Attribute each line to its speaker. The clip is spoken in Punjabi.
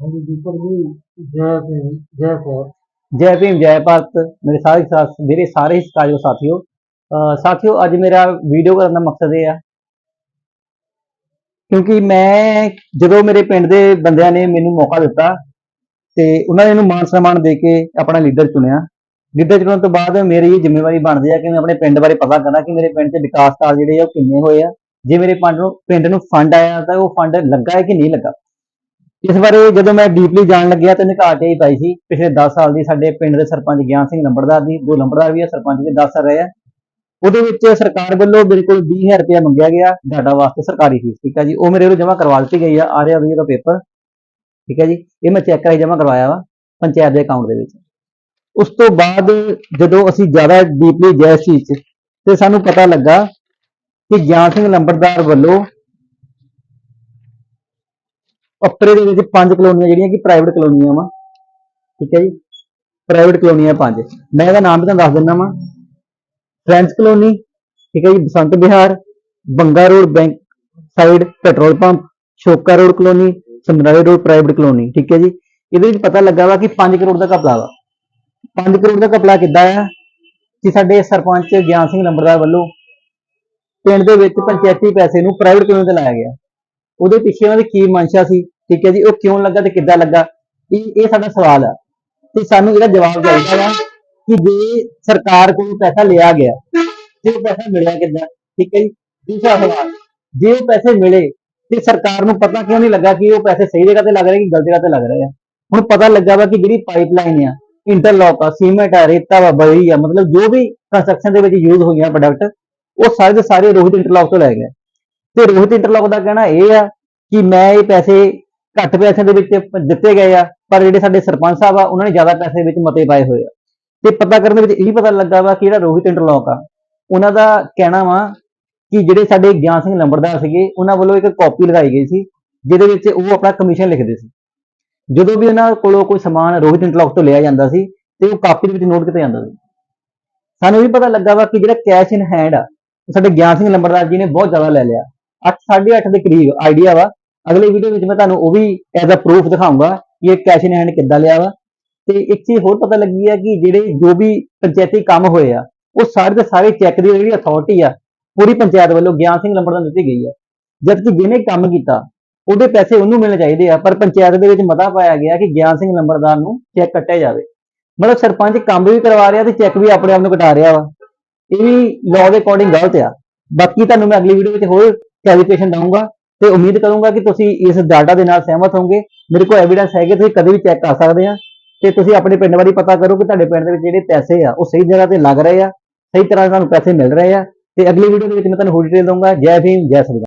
Speaker 1: ਹਾਂਜੀ, ਦੀਪਕ ਜੀ, ਜੈ ਭੀਮ, ਜੈ ਭਾਰਤ।
Speaker 2: ਜੈ ਭੀਮ, ਜੈ ਭਾਰਤ। ਮੇਰੇ ਸਾਰੇ ਸਾਥ ਮੇਰੇ ਸਾਰੇ ਹੀ ਸਤਿਕਾਰਯੋਗ ਸਾਥੀਓ ਸਾਥੀਓ, ਅੱਜ ਮੇਰਾ ਵੀਡੀਓ ਕਰਨ ਦਾ ਮਕਸਦ ਇਹ ਆ। ਕਿਉਂਕਿ ਮੈਂ, ਜਦੋਂ ਮੇਰੇ ਪਿੰਡ ਦੇ ਬੰਦਿਆਂ ਨੇ ਮੈਨੂੰ ਮੌਕਾ ਦਿੱਤਾ ਤੇ ਉਹਨਾਂ ਨੇ ਇਹਨੂੰ ਮਾਨ ਸਨਮਾਨ ਦੇ ਕੇ ਆਪਣਾ ਲੀਡਰ ਚੁਣਿਆ। ਲੀਡਰ ਚੁਣਨ ਤੋਂ ਬਾਅਦ ਮੇਰੀ ਇਹ ਜ਼ਿੰਮੇਵਾਰੀ ਬਣਦੀ ਆ ਕਿ ਮੈਂ ਆਪਣੇ ਪਿੰਡ ਬਾਰੇ ਪਤਾ ਕਰਨਾ ਕਿ ਮੇਰੇ ਪਿੰਡ 'ਚ ਵਿਕਾਸ ਕਾਰਜ ਜਿਹੜੇ ਆ ਉਹ ਕਿੰਨੇ ਹੋਏ ਆ। ਜੇ ਮੇਰੇ ਪਿੰਡ ਨੂੰ ਪਿੰਡ ਨੂੰ ਫੰਡ ਆਇਆ ਤਾਂ ਉਹ ਫੰਡ ਲੱਗਾ ਹੈ ਕਿ ਨਹੀਂ ਲੱਗਾ? ਇਸ ਬਾਰੇ ਜਦੋਂ ਮੈਂ ਡੀਪਲੀ ਜਾਣ ਲੱਗਿਆ ਤਾਂ ਨਿਕਾਟ ਹੀ ਪਾਈ ਸੀ, ਪਿਛਲੇ 10 ਸਾਲ ਦੀ ਸਾਡੇ ਪਿੰਡ ਦੇ ਸਰਪੰਚ ਗਿਆਨ ਸਿੰਘ ਲੰਬੜਦਾਰ ਦੀ ਦੋ ਲੰਬੜਦਾਰ ਵੀ ਆ, ਸਰਪੰਚ ਵੀ 10 ਸਾਲ ਰਹੇ ਆ। ਉਹਦੇ ਵਿੱਚ ਸਰਕਾਰ ਵੱਲੋਂ ਬਿਲਕੁਲ 20000 ਰੁਪਇਆ ਮੰਗਿਆ ਗਿਆ ਡਾਟਾ ਵਾਸਤੇ ਸਰਕਾਰੀ ਫੀਸ, ਠੀਕ ਹੈ ਜੀ? ਉਹ ਮੇਰੇ ਵੱਲੋਂ ਜਮ੍ਹਾਂ ਕਰਵਾ ਦਿੱਤੀ ਗਈ ਆ ਆ ਰਿਹਾ ਵੀ ਉਹਦਾ ਪੇਪਰ, ਠੀਕ ਹੈ ਜੀ? ਇਹ ਮੈਂ ਚੈੱਕ ਕਰਾਈ, ਜਮ੍ਹਾਂ ਕਰਵਾਇਆ ਵਾ, ਪੰਚਾਇਤ ਦੇ ਅਕਾਊਂਟ ਦੇ ਵਿੱਚ। ਉਸ ਤੋਂ ਬਾਅਦ ਜਦੋਂ ਅਸੀਂ ਜ਼ਿਆਦਾ ਡੀਪਲੀ ਗਏ ਸੀ ਤੇ ਸਾਨੂੰ ਪਤਾ ਲੱਗਾ ਕਿ ਗਿਆਨ ਸਿੰਘ ਲੰਬੜਦਾਰ ਵੱਲੋਂ ਅਪਰੇ ਦੇ ਵਿੱਚ ਪੰਜ ਕਲੋਨੀਆਂ ਜਿਹੜੀਆਂ ਕਿ ਪ੍ਰਾਈਵੇਟ ਕਲੋਨੀਆਂ ਵਾ। ਠੀਕ ਹੈ ਜੀ? ਪ੍ਰਾਈਵੇਟ ਕਲੋਨੀਆਂ ਪੰਜ। ਮੈਂ ਇਹਦਾ ਨਾਮ ਵੀ ਤੁਹਾਨੂੰ ਦੱਸ ਦਿੰਦਾ ਵਾਂ। ਫ੍ਰੈਂਚ ਕਲੋਨੀ, ਠੀਕ ਹੈ ਜੀ? Basant Vihar, Banga road bank side petrol pump ਸ਼ੋਕਾ road colony ਸਮਰਾਲੇ ਰੋਡ ਪ੍ਰਾਈਵੇਟ ਕਲੋਨੀ, ਠੀਕ ਹੈ ਜੀ? ਇਹਦੇ ਵਿੱਚ ਪਤਾ ਲੱਗਾ ਵਾ ਕਿ 5 ਕਰੋੜ ਦਾ ਘਪਲਾ ਵਾ। 5 ਕਰੋੜ ਦਾ ਘਪਲਾ ਕਿੱਦਾਂ ਆ? ਕਿ ਸਾਡੇ ਸਰਪੰਚ ਗਿਆਨ ਸਿੰਘ ਲੰਬੜਦਾਰ ਵੱਲੋਂ ਪਿੰਡ ਦੇ ਵਿੱਚ ਪੰਚਾਇਤੀ ਪੈਸੇ ਨੂੰ ਪ੍ਰਾਈਵੇਟ ਕਲੋਨੀ ਤੇ ਲਾਇਆ ਗਿਆ। ਉਹਦੇ ਪਿੱਛੇ ਉਹਨਾਂ ਦੀ ਕੀ ਮਨਸ਼ਾ ਸੀ, ਠੀਕ ਹੈ ਜੀ, ਉਹ ਕਿਉਂ ਲੱਗਾ ਤੇ ਕਿੱਦਾਂ ਲੱਗਾ, ਇਹ ਇਹ ਸਾਡਾ ਸਵਾਲ ਆ। ਤੇ ਸਾਨੂੰ ਇਹਦਾ ਜਵਾਬ ਚਾਹੀਦਾ ਵਾ ਕਿ ਜੇ ਸਰਕਾਰ ਕੋਲੋਂ ਪੈਸਾ ਲਿਆ ਗਿਆ, ਤੇ ਉਹ ਪੈਸਾ ਮਿਲਿਆ ਕਿੱਦਾਂ, ਠੀਕ ਹੈ ਜੀ? ਦੂਸਰਾ ਸਵਾਲ, ਜੇ ਉਹ ਪੈਸੇ ਮਿਲੇ, ਤੇ ਸਰਕਾਰ ਨੂੰ ਪਤਾ ਕਿਉਂ ਨਹੀਂ ਲੱਗਾ ਕਿ ਉਹ ਪੈਸੇ ਸਹੀ ਜਗ੍ਹਾ ਤੇ ਲੱਗ ਰਹੇ ਕਿ ਗਲਤ ਜਗ੍ਹਾ ਤੇ ਲੱਗ ਰਹੇ ਆ? ਹੁਣ ਪਤਾ ਲੱਗਾ ਵਾ ਕਿ ਜਿਹੜੀ ਪਾਈਪਲਾਈਨ ਆ ਇੰਟਰਲੌਕ ਆ ਸੀਮੈਂਟ ਆ, ਰੇਤਾ ਵਾ ਬਰੀ ਆ, ਮਤਲਬ ਜੋ ਵੀ ਕੰਸਟਰਕਸ਼ਨ ਦੇ ਵਿੱਚ ਯੂਜ਼ ਹੋਈਆਂ ਪ੍ਰੋਡਕਟ ਉਹ ਸਾਰੇ ਦੇ ਸਾਰੇ ਰੋਹਿਤ ਇੰਟਰਲੌਕ ਤੋਂ ਲੈ ਗਏ। ਤੇ ਰੋਹਿਤ ਇੰਟਰਲੋਕ ਦਾ ਕਹਿਣਾ ਇਹ ਆ ਕਿ ਮੈਂ ਇਹ ਪੈਸੇ ਘੱਟ ਪੈਸਿਆਂ ਦੇ ਵਿੱਚ ਦਿੱਤੇ ਗਏ ਆ, ਪਰ ਜਿਹੜੇ ਸਾਡੇ ਸਰਪੰਚ ਸਾਹਿਬ ਆ, ਉਹਨਾਂ ਨੇ ਜ਼ਿਆਦਾ ਪੈਸੇ ਵਿੱਚ ਮਤੇ ਪਾਏ ਹੋਏ ਆ। ਤੇ ਪਤਾ ਕਰਨ ਦੇ ਵਿੱਚ ਇਹ ਪਤਾ ਲੱਗਾ ਵਾ ਕਿ ਜਿਹੜਾ ਰੋਹਿਤ ਇੰਟਰਲੋਕ ਆ, ਉਹਨਾਂ ਦਾ ਕਹਿਣਾ ਵਾ ਕਿ ਜਿਹੜੇ ਸਾਡੇ ਗਿਆਨ ਸਿੰਘ ਲੰਬੜਦਾਰ ਸੀਗੇ, ਉਹਨਾਂ ਵੱਲੋਂ ਇੱਕ ਕਾਪੀ ਲਗਾਈ ਗਈ ਸੀ, ਜਿਹਦੇ ਵਿੱਚ ਉਹ ਆਪਣਾ ਕਮਿਸ਼ਨ ਲਿਖਦੇ ਸੀ। ਜਦੋਂ ਵੀ ਉਹਨਾਂ ਕੋਲੋਂ ਕੋਈ ਸਮਾਨ ਰੋਹਿਤ ਇੰਟਰਲੌਕ ਤੋਂ ਲਿਆ ਜਾਂਦਾ ਸੀ, ਤੇ ਉਹ ਕਾਪੀ ਦੇ ਵਿੱਚ ਨੋਟ ਕੀਤਾ ਜਾਂਦਾ ਸੀ। ਸਾਨੂੰ ਇਹ ਵੀ ਪਤਾ ਲੱਗਾ ਵਾ ਕਿ ਜਿਹੜਾ ਕੈਸ਼ ਇਨ ਹੈਂਡ ਆ, ਉਹ ਸਾਡੇ ਗਿਆਨ ਸਿੰਘ ਲੰਬੜਦਾਰ ਜੀ ਨੇ ਬਹੁਤ ਜ਼ਿਆਦਾ ਲੈ ਲਿਆ। 8 8.5 ਦੇ ਕਰੀਬ ਆਈਡੀਆ ਵਾ। ਅਗਲੀ ਵੀਡੀਓ ਵਿੱਚ ਮੈਂ ਤੁਹਾਨੂੰ ਉਹ ਵੀ ਐਜ਼ ਅ ਪ੍ਰੂਫ ਦਿਖਾਊਂਗਾ ਕਿ ਇਹ ਕੈਸ਼ ਇਨ ਹੈਂਡ ਕਿੱਦਾਂ ਲਿਆ ਵਾ। ਤੇ ਇੱਕ ਚੀਜ਼ ਹੋਰ ਪਤਾ ਲੱਗੀ ਆ ਕਿ ਜਿਹੜੇ ਜੋ ਵੀ ਪੰਚਾਇਤੀ ਕੰਮ ਹੋਏ ਆ, ਉਹ ਸਾਰੇ ਦੇ ਸਾਰੇ ਚੈੱਕ ਦੀ ਜਿਹੜੀ ਅਥਾਰਟੀ ਆ, ਪੂਰੀ ਪੰਚਾਇਤ ਵੱਲੋਂ ਗਿਆਨ ਸਿੰਘ ਲੰਬੜਦਾਰ ਨੂੰ ਦਿੱਤੀ ਗਈ ਆ। ਜਦ ਜਿਹਨੇ ਕੰਮ ਕੀਤਾ, ਉਹਦੇ ਪੈਸੇ ਉਹਨੂੰ ਮਿਲਣੇ ਚਾਹੀਦੇ ਆ, ਪਰ ਪੰਚਾਇਤ ਦੇ ਵਿੱਚ ਮਤਾ ਪਾਇਆ ਗਿਆ ਕਿ ਗਿਆਨ ਸਿੰਘ ਲੰਬੜਦਾਰ ਨੂੰ ਚੈੱਕ ਕੱਟਿਆ ਜਾਵੇ। ਮਤਲਬ ਸਰਪੰਚ ਕੰਮ ਵੀ ਕਰਵਾ ਰਿਹਾ ਤੇ ਚੈੱਕ ਵੀ ਆਪਣੇ ਆਪ ਨੂੰ ਕਟਾ ਰਿਹਾ ਵਾ। ਇਹ ਵੀ ਲਾਅ ਦੇ ਅਕੋਰਡਿੰਗ ਗਲਤ ਆ। ਬਾਕੀ ਤੁਹਾਨੂੰ ਮੈਂ ਅਗਲੀ ਵੀਡੀਓ ਵਿੱਚ ਹੋਰ ਕਲੈਰੀਫਿਕੇਸ਼ਨ ਦਊਂਗਾ ਤੇ ਉਮੀਦ ਕਰੂੰਗਾ ਕਿ ਤੁਸੀਂ ਇਸ ਡਾਟਾ ਦੇ ਨਾਲ ਸਹਿਮਤ ਹੋਵੋਗੇ। ਮੇਰੇ ਕੋਲ ਐਵੀਡੈਂਸ ਹੈਗੇ, ਤੁਸੀਂ ਕਦੇ ਵੀ ਚੈੱਕ ਕਰ ਸਕਦੇ ਆ। ਤੇ ਤੁਸੀਂ ਆਪਣੇ ਪਿੰਡ ਬਾਰੇ ਪਤਾ ਕਰੋ ਕਿ ਤੁਹਾਡੇ ਪਿੰਡ ਦੇ ਵਿੱਚ ਜਿਹੜੇ ਪੈਸੇ ਆ, ਉਹ ਸਹੀ ਜਗ੍ਹਾ ਤੇ ਲੱਗ ਰਹੇ ਆ, ਸਹੀ ਤਰ੍ਹਾਂ ਤੁਹਾਨੂੰ ਪੈਸੇ ਮਿਲ ਰਹੇ ਆ। ਤੇ ਅਗਲੀ ਵੀਡੀਓ ਦੇ ਵਿੱਚ ਮੈਂ ਤੁਹਾਨੂੰ ਹੋਰ ਡਿਟੇਲ ਦਊਂਗਾ। ਜੈ ਭੀਮ, ਜੈ ਸੰਵਿਧਾਨ